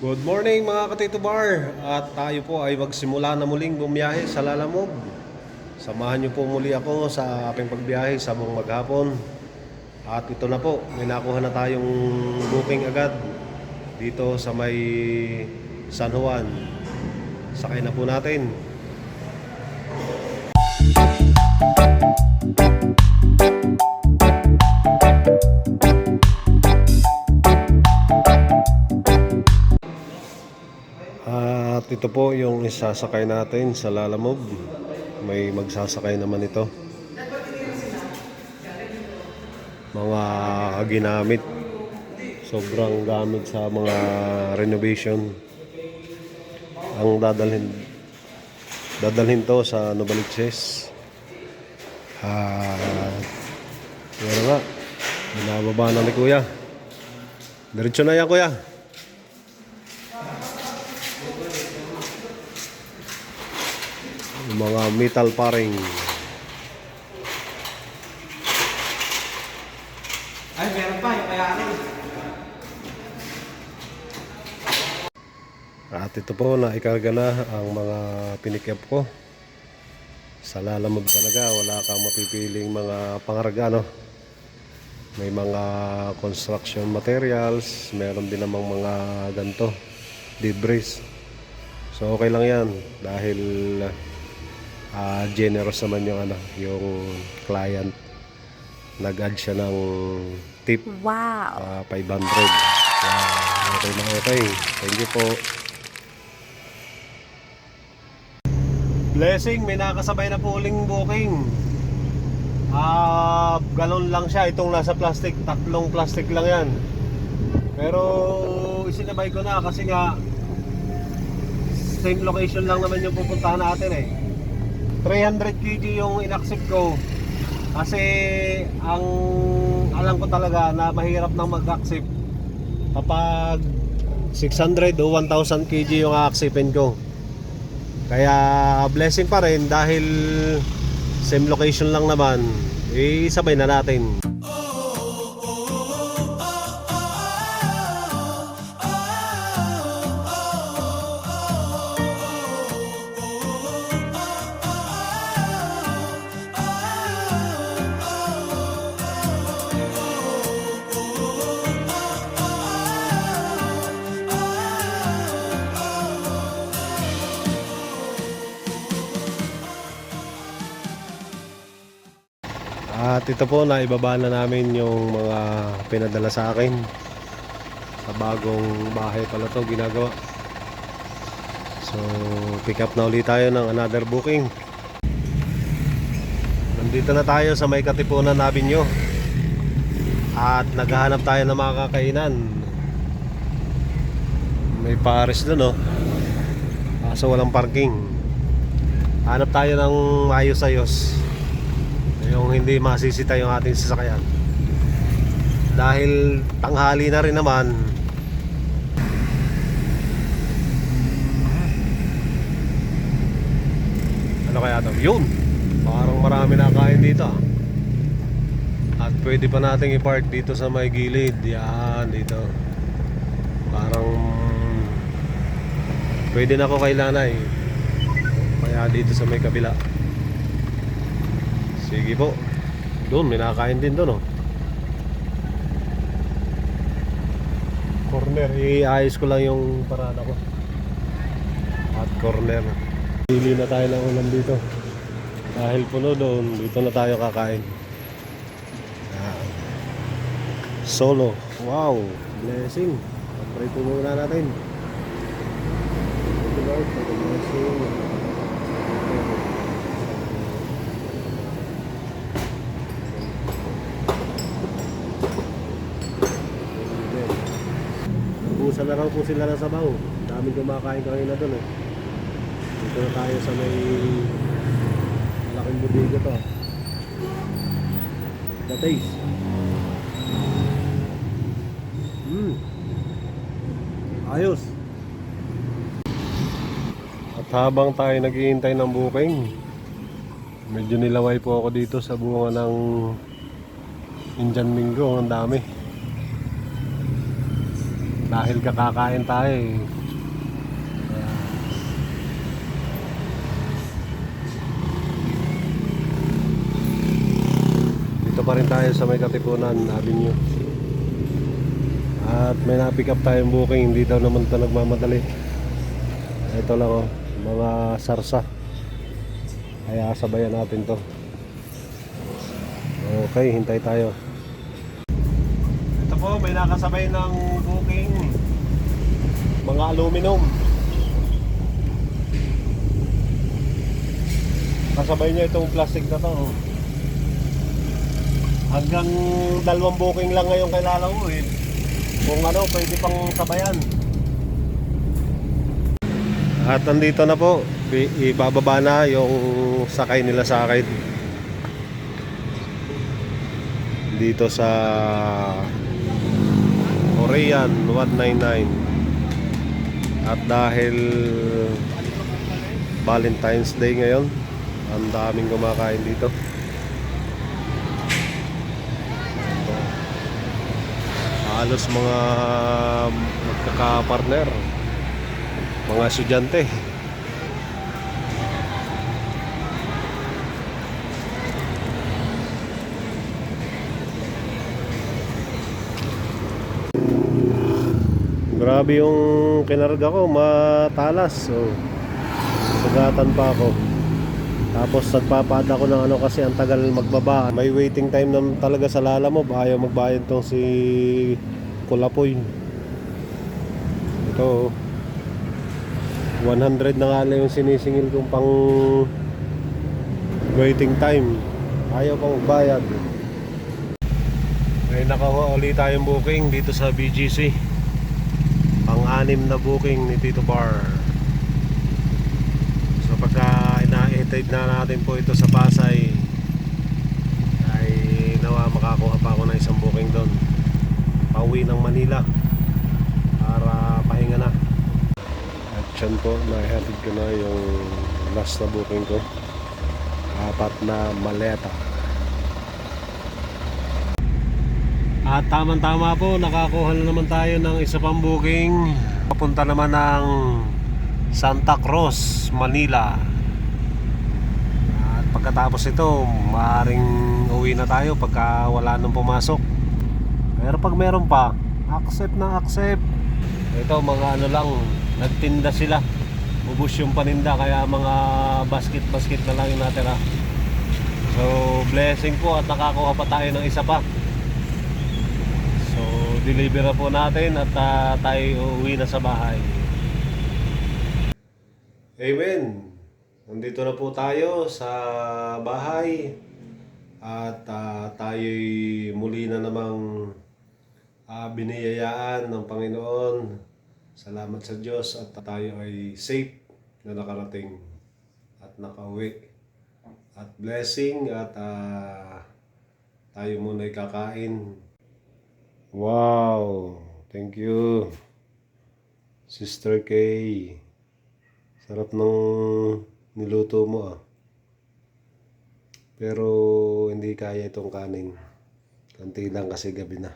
Good morning mga katito bar. At tayo po ay magsimula na muling bumiyahe sa Lalamog Samahan niyo po muli ako sa aking pagbiyahe sa buong maghapon. At ito na po, may nakuha na tayong booking agad Dito sa may San Juan. Sakay na po natin ito po yung isasakay natin sa Lalamog. May magsasakay naman ito. Mga ginamit. Sobrang gamit sa mga renovation. Ang dadalhin dadalhin to sa Novaliches. At yun nga. Binababa na ni Kuya. Diretso na yan Kuya. Mga metal paring. Ay, meron pa, yung kayari. At ito po, naikarga na ang mga pinikip ko. Sa lalamog talaga, wala kang mapipiling mga pangarga, no? May mga construction materials, meron din namang mga ganto, debris. So okay lang yan dahil ah, generous naman yung ano, yung client. Nag-add siya ng tip Wow. Ah, 500. Wow, okay na okay. Thank you po. Blessing, may nakasabay na po uling booking. Ah, galon lang siya. Itong nasa plastic, tatlong plastic lang yan. Pero isinabay ko na kasi nga same location lang naman yung pupuntahan natin eh. 300 kg yung inaccept ko. Kasi ang alam ko talaga na mahirap nang mag-accept kapag 600 o 1,000 kg yung acceptin ko. Kaya blessing pa rin dahil same location lang naman, eh sabay na natin. Ito po, naibaba na namin yung mga pinadala sa akin. Sa bagong bahay pala to ginagawa. So, pick up na ulit tayo ng another booking. Nandito na tayo sa may Katipunan Avenue. At naghahanap tayo ng mga kakainan. May Paris doon, oh. Kaso walang parking. Hanap tayo ng ayos-ayos yung hindi masisita yung ating sasakyan. Dahil tanghali na rin naman. Ano kaya to? yun! Parang marami na kain dito ah. at pwede pa nating i-park dito sa may gilid. Yan dito. Parang pwede na ako kay lanay kaya dito sa may kabila Sige po. Doon, may nakakain din doon, oh. Corner, iayos ko lang yung parada ko. At corner. Pili na tayo ng ulam dito. Dahil puno doon, dito na tayo kakain. Solo. Wow, blessing. Pag-pray po muna natin. Thank you Lord for the blessing. Busa na po sila ng sabaw. Daming kumakain kanina doon eh. Dito na tayo sa may malaking budiga to. The taste. Mm. Ayos. At habang tayo naghihintay ng booking, medyo nilaway po ako dito sa bunga ng Indian Mingo. Ang dami. Dahil kakakain tayo eh. Dito pa rin tayo sa may Katipunan Avenue. At may na-pick up tayong booking, hindi daw naman ito nagmamadali. Ito lang oh, mga sarsa. Kaya sabayan natin to. Okay, hintay tayo. Po, may nakasabay ng booking. Mga aluminum. Kasabay niya itong plastic na to. Hanggang dalawang booking lang ngayon kailangan ko eh. Kung ano, pwede pang sabayan. At nandito na po, ibababa na yung sakay nila sa akin. Dito sa Korean 199. At dahil Valentine's Day ngayon, ang daming kumakain dito. Halos mga magkaka-partner, mga estudyante. Grabe yung kinarga ko, matalas. So, sugatan pa ako. Tapos nagpapad ako ng ano kasi ang tagal magbaba. May waiting time naman talaga sa lala mo. Ayaw magbayad tong si Kulapoy. Ito. 100 na nga lang yung sinisingil kong pang waiting time. Ayaw pang magbayad. May nakawa ulit tayong booking dito sa BGC. Pang-anim na booking ni Tito Bar. So pagka ina-etade na natin po ito sa Pasay ay nawa makakuha pa ako ng isang booking doon. Pauwi ng Manila para pahinga na. At yan po, naihatid ko na yung last na booking ko. Apat na maleta. At tamang-tama po, nakakuha na naman tayo ng isa pang booking. Papunta naman ng Santa Cruz, Manila. At pagkatapos ito, maaaring uwi na tayo pagka wala nang pumasok. Pero pag meron pa, accept na accept. Ito mga ano lang, nagtinda sila. Ubus yung paninda kaya mga basket-basket na lang yung natira. So, blessing po at nakakuha pa tayo ng isa pa. So, deliver na po natin at ah, tayo uuwi na sa bahay. Amen. Nandito na po tayo sa bahay at ah, tayo'y muli na namang ah, biniyayaan ng Panginoon. Salamat sa Diyos at tayo ay safe na nakarating at nakauwi. At blessing at ah, tayo muna ay kakain. Wow! Thank you. Sister Kay. Sarap ng niluto mo ah. Pero hindi kaya itong kanin. Kanti lang kasi gabi na.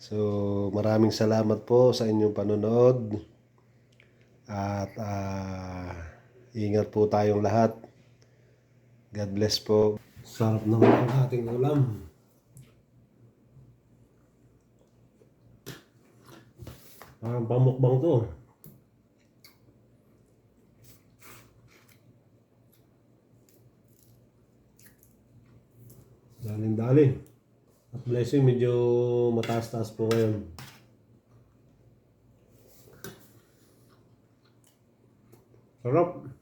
So, maraming salamat po sa inyong panonood. At ah, ingat po tayong lahat. God bless po. Sarap naman ang ating ulam. Parang pamukbang to. Daling-dali. At blessing, medyo mataas-taas po ngayon. Sarap.